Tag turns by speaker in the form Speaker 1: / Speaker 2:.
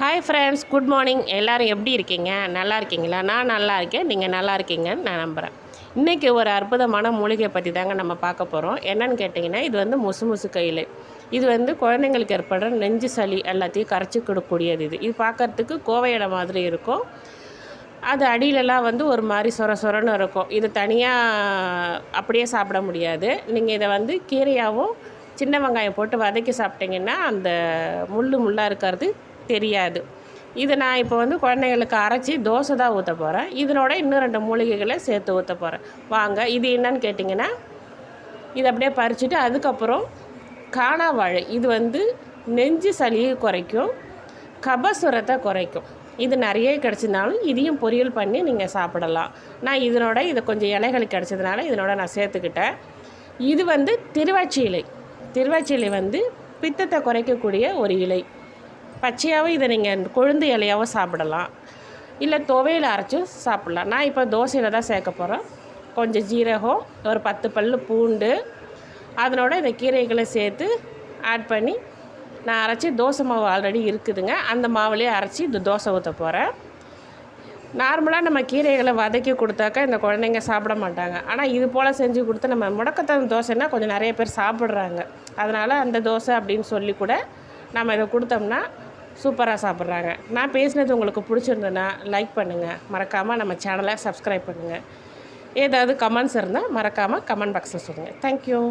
Speaker 1: hi friends good morning எல்லோரும் எப்படி இருக்கீங்க நல்லா இருக்கீங்களா நான் நல்லா இருக்கேன் நீங்கள் நல்லா இருக்கீங்கன்னு நான் நம்புகிறேன் இன்றைக்கி ஒரு அற்புதமான மூலிகை பற்றி தாங்க நம்ம பார்க்க போகிறோம் என்னென்னு கேட்டிங்கன்னா இது வந்து முசு முசு கையில் இது வந்து குழந்தைங்களுக்கு ஏற்படுற நெஞ்சு சளி எல்லாத்தையும் கரைச்சி கொடுக்கக்கூடியது இது இது பார்க்குறதுக்கு கோவையிட மாதிரி இருக்கும் அது அடியிலலாம் வந்து ஒரு மாதிரி சொர சொரன்னு இருக்கும் இது தனியாக அப்படியே சாப்பிட முடியாது நீங்கள் இதை வந்து கீரையாகவும் சின்ன வெங்காயம் போட்டு வதக்கி சாப்பிட்டிங்கன்னா அந்த முள் முள்ளாக இருக்கிறது தெரியாது இது நான் இப்போ வந்து குழந்தைங்களுக்கு அரைச்சி தோசை தான் ஊற்ற போகிறேன் இதனோட இன்னும் ரெண்டு மூலிகைகளை சேர்த்து ஊற்ற போகிறேன் வாங்க இது என்னன்னு கேட்டிங்கன்னா இதை அப்படியே பறிச்சுட்டு அதுக்கப்புறம் காணாவாழை இது வந்து நெஞ்சு சளியை குறைக்கும் கபசுரத்தை குறைக்கும் இது நிறைய கிடச்சிருந்தாலும் இதையும் பொரியல் பண்ணி நீங்கள் சாப்பிடலாம் நான் இதனோட இது கொஞ்சம் இலைகள் கிடச்சதுனால இதனோட நான் சேர்த்துக்கிட்டேன் இது வந்து திருவாச்சி இலை திருவாச்சி இலை வந்து பித்தத்தை குறைக்கக்கூடிய ஒரு இலை பச்சையாகவும் இதை நீங்கள் கொழுந்து இலையாகவும் சாப்பிடலாம் இல்லை துவையில் அரைச்சும் சாப்பிட்லாம் நான் இப்போ தோசையில் தான் சேர்க்க போகிறேன் கொஞ்சம் ஜீரகம் ஒரு பத்து பல் பூண்டு அதனோட இந்த கீரைகளை சேர்த்து ஆட் பண்ணி நான் அரைச்சி தோசை மாவு ஆல்ரெடி இருக்குதுங்க அந்த மாவுலேயே அரைச்சி இந்த தோசை ஊற்ற போகிறேன் நார்மலாக நம்ம கீரைகளை வதக்கி கொடுத்தாக்கா இந்த குழந்தைங்க சாப்பிட மாட்டாங்க ஆனால் இது போல் செஞ்சு கொடுத்து நம்ம முடக்கத்தான் தோசைன்னா கொஞ்சம் நிறைய பேர் சாப்பிட்றாங்க அதனால் அந்த தோசை அப்படின்னு சொல்லி கூட நம்ம இதை கொடுத்தோம்னா சூப்பராக சாப்பிட்றாங்க நான் பேசினது உங்களுக்கு பிடிச்சிருந்ததுன்னா லைக் பண்ணுங்கள் மறக்காமல் நம்ம சேனலை சப்ஸ்கிரைப் பண்ணுங்கள் ஏதாவது கமெண்ட்ஸ் இருந்தால் மறக்காமல் கமெண்ட் பாக்ஸில் சொல்லுங்கள் தேங்க்யூ